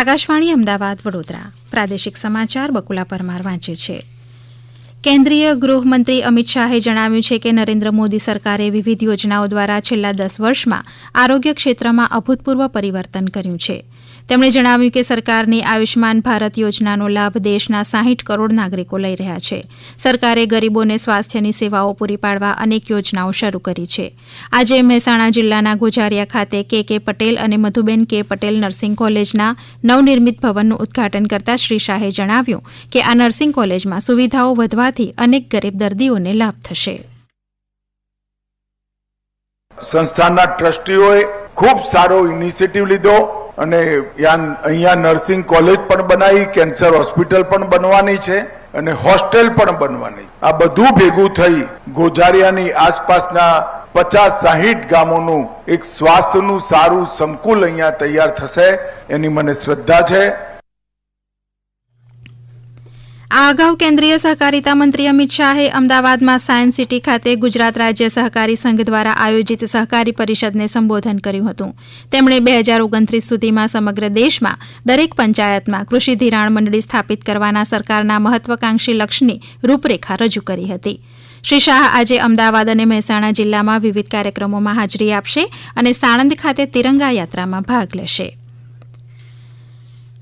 આકાશવાણી અમદાવાદ, વડોદરા. પ્રાદેશિક સમાચાર બકુલા પરમાર વાંચે છે. કેન્દ્રીય ગૃહમંત્રી અમિત શાહે જણાવ્યું છે કે નરેન્દ્ર મોદી સરકારે વિવિધ યોજનાઓ દ્વારા છેલ્લા દસ વર્ષમાં આરોગ્ય ક્ષેત્રમાં અભૂતપૂર્વ પરિવર્તન કર્યું છે. તેમણે જણાવ્યું કે સરકારની આયુષ્માન ભારત યોજનાનો લાભ દેશના સાહીઠ કરોડ નાગરિકો લઈ રહ્યા છે. સરકારે ગરીબોને સ્વાસ્થ્યની સેવાઓ પૂરી પાડવા અનેક યોજનાઓ શરૂ કરી છે. આજે મહેસાણા જિલ્લાના ગોજારિયા ખાતે કે કે પટેલ અને મધુબેન કે પટેલ નર્સિંગ કોલેજના નવનિર્મિત ભવનનું ઉદ્ઘાટન કરતા શ્રી શાહે જણાવ્યું કે આ નર્સિંગ કોલેજમાં સુવિધાઓ વધવાથી અનેક ગરીબ દર્દીઓને લાભ થશે. સંસ્થાના ટ્રસ્ટીઓએ ખૂબ સારો ઇનિશિયેટિવ લીધો. અને અહીંયા નર્સિંગ કોલેજ પણ બનાવી કેન્સર હોસ્પિટલ પણ બનવાની છે અને હોસ્ટેલ પણ બનવાની. આ બધું ભેગું થઈ ગોજારિયાની આસપાસના પચાસ સાહીઠ ગામોનું એક સ્વાસ્થ્યનું સારું સંકુલ અહીંયા તૈયાર થશે. એની મને શ્રદ્ધા છે. આ અગાઉ કેન્દ્રીય સહકારિતા મંત્રી અમિત શાહે અમદાવાદમાં સાયન્સ સિટી ખાતે ગુજરાત રાજ્ય સહકારી સંઘ દ્વારા આયોજિત સહકારી પરિષદને સંબોધન કર્યું હતું. તેમણે બે હજાર ઓગણત્રીસ સુધીમાં સમગ્ર દેશમાં દરેક પંચાયતમાં કૃષિ ધિરાણ મંડળી સ્થાપિત કરવાના સરકારના મહત્વાકાંક્ષી લક્ષ્યની રૂપરેખા રજૂ કરી હતી. શ્રી શાહ આજે અમદાવાદ અને મહેસાણા જિલ્લામાં વિવિધ કાર્યક્રમોમાં હાજરી આપશે અને સાણંદ ખાતે તિરંગા યાત્રામાં ભાગ લેશે.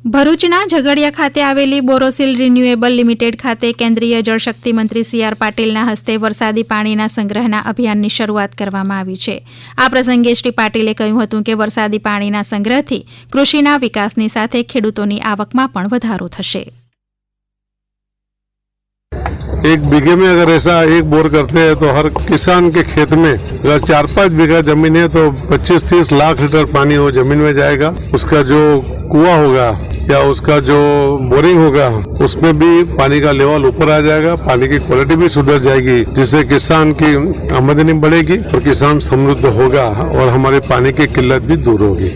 ભરૂચના ઝઘડિયા ખાતે આવેલી બોરોસિલ રિન્યુએબલ લિમિટેડ ખાતે કેન્દ્રીય જળશક્તિ મંત્રી સી આર પાટીલના હસ્તે વરસાદી પાણીના સંગ્રહના અભિયાનની શરૂઆત કરવામાં આવી છે આ પ્રસંગે શ્રી પાટીલે કહ્યું હતું કે વરસાદી પાણીના સંગ્રહથી કૃષિના વિકાસની સાથે ખેડૂતોની આવકમાં પણ વધારો થશે एक बीघे में अगर ऐसा एक बोर करते हैं तो हर किसान के खेत में अगर चार पाँच बीघा जमीन है तो 25-30 लाख लीटर पानी वो जमीन में जाएगा उसका जो कुआं होगा या उसका जो बोरिंग होगा, उसमें भी पानी का लेवल ऊपर आ जाएगा, पानी की क्वालिटी भी सुधर जाएगी, जिससे किसान की आमदनी बढ़ेगी और किसान समृद्ध होगा और हमारे पानी की किल्लत भी दूर होगी।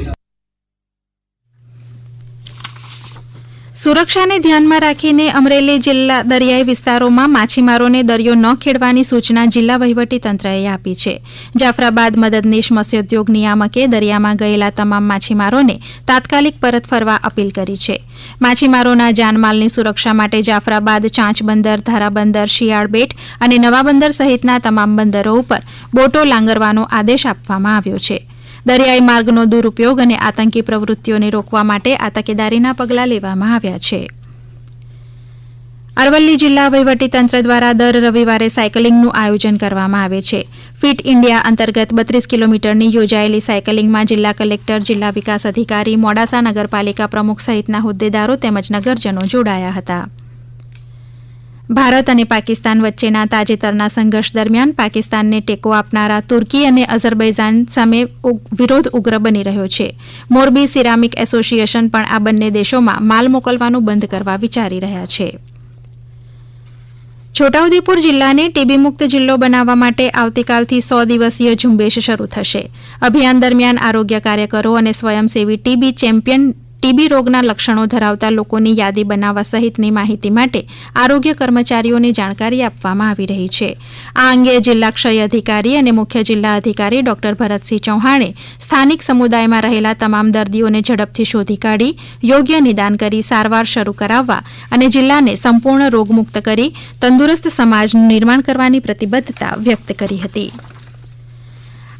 સુરક્ષાને ધ્યાનમાં રાખીને અમરેલી જિલ્લા દરિયાઈ વિસ્તારોમાં માછીમારોને દરિયો ન ખેડવાની સૂચના જિલ્લા વહીવટીતંત્રએ આપી છે. જાફરાબાદ મદદનીશ મત્સ્યોદ્યોગ નિયામકે દરિયામાં ગયેલા તમામ માછીમારોને તાત્કાલિક પરત ફરવા અપીલ કરી છે. માછીમારોના જાનમાલની સુરક્ષા માટે જાફરાબાદ ચાંચ બંદર ધારા બંદર શિયાળ બેટ અને નવા બંદર સહિતના તમામ બંદરો ઉપર બોટો લાંગરવાનો આદેશ આપવામાં આવ્યો છે. દરિયાઈ માર્ગનો દુરુપયોગ અને આતંકી પ્રવૃત્તિઓને રોકવા માટે આ તકેદારીના પગલાં લેવામાં આવ્યા છે. અરવલ્લી જિલ્લા વહીવટીતંત્ર દ્વારા દર રવિવારે સાયકલિંગનું આયોજન કરવામાં આવે છે. ફિટ ઇન્ડિયા અંતર્ગત બત્રીસ કિલોમીટરની યોજાયેલી સાયકલિંગમાં જિલ્લા કલેક્ટર, જિલ્લા વિકાસ અધિકારી, મોડાસા નગરપાલિકા પ્રમુખ સહિતના હોદ્દેદારો તેમજ નગરજનો જોડાયા હતા. ભારત અને પાકિસ્તાન વચ્ચેના તાજેતરના સંઘર્ષ દરમિયાન પાકિસ્તાનને ટેકો આપનારા તુર્કી અને અઝરબૈજાન સામે વિરોધ ઉગ્ર બની રહ્યો છે. મોરબી સિરામિક એસોસિએશન પણ આ બંને દેશોમાં માલ મોકલવાનું બંધ કરવા વિચારી રહ્યા છે. છોટાઉદેપુર જિલ્લાને ટીબી મુક્ત જિલ્લો બનાવવા માટે આવતીકાલથી સો દિવસીય ઝુંબેશ શરૂ થશે. અભિયાન દરમિયાન આરોગ્ય કાર્યકરો અને સ્વયંસેવી ટીબી ચેમ્પિયન ટીબી રોગના લક્ષણો ધરાવતા લોકોની યાદી બનાવવા સહિતની માહિતી માટે આરોગ્ય કર્મચારીઓને જાણકારી આપવામાં આવી રહી છે. આ અંગે જિલ્લા ક્ષય અધિકારી અને મુખ્ય જિલ્લા અધિકારી ડોક્ટર ભરતસિંહ ચૌહાણે સ્થાનિક સમુદાયમાં રહેલા તમામ દર્દીઓને ઝડપથી શોધી કાઢી, યોગ્ય નિદાન કરી, સારવાર શરૂ કરાવવા અને જિલ્લાને સંપૂર્ણ રોગમુક્ત કરી, તંદુરસ્ત સમાજનું નિર્માણ કરવાની પ્રતિબદ્ધતા વ્યક્ત કરી હતી.